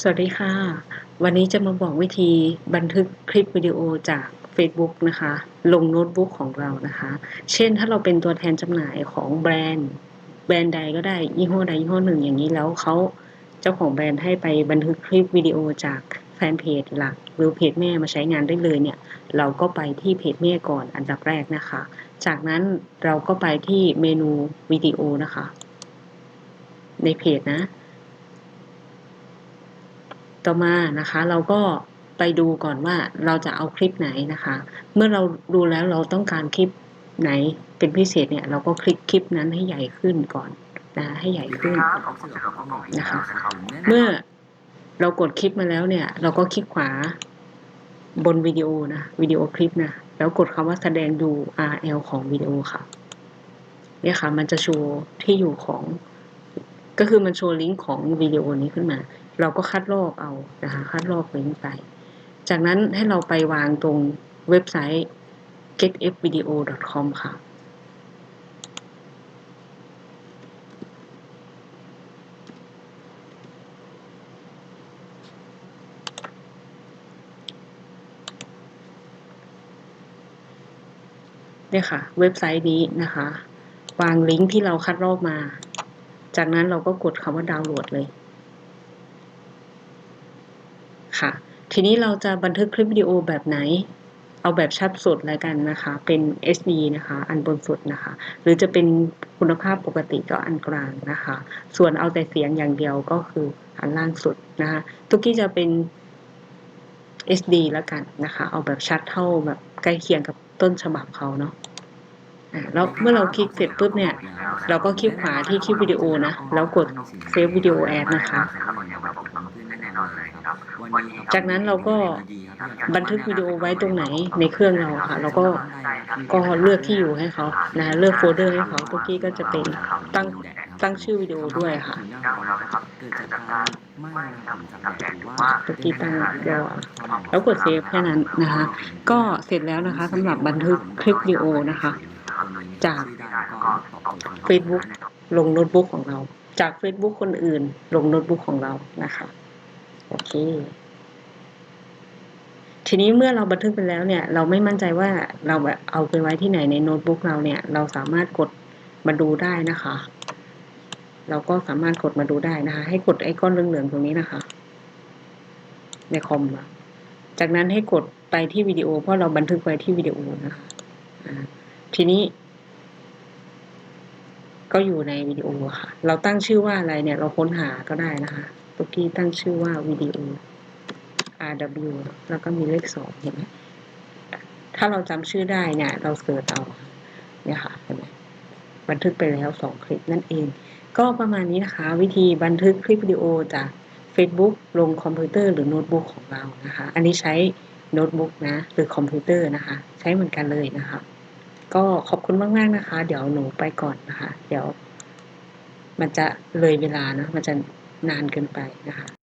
สวัสดีค่ะ วันนี้จะมาบอกวิธีบันทึกคลิปวิดีโอจาก Facebook นะคะ ลงโน้ตบุ๊กของเรานะคะ เช่นถ้าเราเป็นตัวแทนจำหน่ายของแบรนด์ แบรนด์ใดก็ได้ยี่ห้อใดยี่ห้อหนึ่งอย่างนี้แล้วเขาเจ้าของแบรนด์ให้ไปบันทึกคลิปวิดีโอจากแฟนเพจหลักหรือเพจแม่มาใช้งานได้เลยเนี่ย เราก็ไปที่เพจแม่ก่อนอันดับแรกนะคะ จากนั้นเราก็ไปที่เมนูวิดีโอนะคะ ในเพจนะ ต่อมานะคะ เราก็ไปดูก่อนว่าเราจะเอาคลิปไหนนะคะ เมื่อเราดูแล้วเราต้องการคลิปไหนเป็นพิเศษเนี่ย เราก็คลิกคลิปนั้นให้ใหญ่ขึ้นก่อนนะให้ใหญ่ขึ้นนะคะ เมื่อเรากดคลิปมาแล้วเนี่ย เราก็คลิกขวาบนวิดีโอนะวิดีโอคลิปนะแล้วกดคำว่าแสดงดู RL ของวิดีโอค่ะ เนี่ยค่ะ มันจะโชว์ที่อยู่ของ ก็คือมันโชว์ลิงก์ของวิดีโอนี้ขึ้นมา เราก็คัดลอกเอานะคะคัดลอกลิงก์ไป จากนั้นให้เราไปวางตรงเว็บไซต์ getfvideo.com ค่ะ เนี่ยค่ะ เว็บไซต์นี้นะคะ วางลิงก์ที่เราคัดลอกมา จากนั้นเราก็กดคำว่าดาวน์โหลดเลย ค่ะ ทีนี้เราจะบันทึกคลิปวิดีโอแบบไหน เอาแบบชัดสุดแล้วกันนะคะ เป็น SD นะคะ อันบนสุดนะคะ หรือจะเป็นคุณภาพปกติก็อันกลางนะคะ ส่วนเอาแต่เสียงอย่างเดียวก็คืออันล่างสุดนะคะตุกกี้จะเป็น SD แล้วกันนะคะ เอาแบบชัดเท่าแบบใกล้เคียงกับต้นฉบับเขาเนาะแล้วเมื่อเราคลิกเสร็จปุ๊บเนี่ย เราก็คลิกขวาที่คลิปวิดีโอนะ แล้วกด Save Video As นะคะ จากนั้นเราก็บันทึกวิดีโอไว้ตรงไหนในเครื่องเราค่ะเราก็ก็เลือกที่อยู่ให้เขานะเลือกโฟลเดอร์ให้เขาตุกกี้ก็จะเป็นตั้งตั้งชื่อวิดีโอด้วยค่ะตุกกี้ตั้งย่อแล้วกดเซฟแค่นั้นนะคะ ก็เสร็จแล้วนะคะสำหรับบันทึกคลิปวิดีโอนะคะ จาก Facebook ลงโน้ตบุ๊กของเรา จาก Facebook คนอื่น ลงโน้ตบุ๊กของเรานะคะ โอเค ทีนี้เมื่อเราบันทึกไปแล้วเนี่ย เราไม่มั่นใจว่าเราแบบเอาไปไว้ที่ไหนในโน้ตบุ๊กเราเนี่ย เราสามารถกดมาดูได้นะคะ เราก็สามารถกดมาดูได้นะคะ ให้กดไอคอนเหลืองๆตรงนี้นะคะ ในคอมจากนั้นให้กดไปที่วิดีโอ เพราะเราบันทึกไว้ที่วิดีโอนะคะทีนี้ ก็อยู่ในวิดีโอค่ะ เราตั้งชื่อว่าอะไรเนี่ย เราค้นหาก็ได้นะคะ ตุกกี้ตั้งชื่อว่าวิดีโอ RW แล้วก็มีเลขสองเห็นไหมถ้าเราจำชื่อได้เนี่ย เราเสิร์ชเอาเนี่ยค่ะเห็นไหมบันทึกไปแล้วสองคลิปนั่นเอง ก็ประมาณนี้นะคะ วิธีบันทึกคลิปวิดีโอจาก Facebook ลงคอมพิวเตอร์หรือโน้ตบุ๊กของเรานะคะ อันนี้ใช้โน้ตบุ๊กนะ หรือคอมพิวเตอร์นะคะ ใช้เหมือนกันเลยนะคะ ก็ขอบคุณมาก ๆ นะคะ เดี๋ยวหนูไปก่อนนะคะ เดี๋ยว มันจะเลยเวลานะมันจะ นานเกินไปนะคะ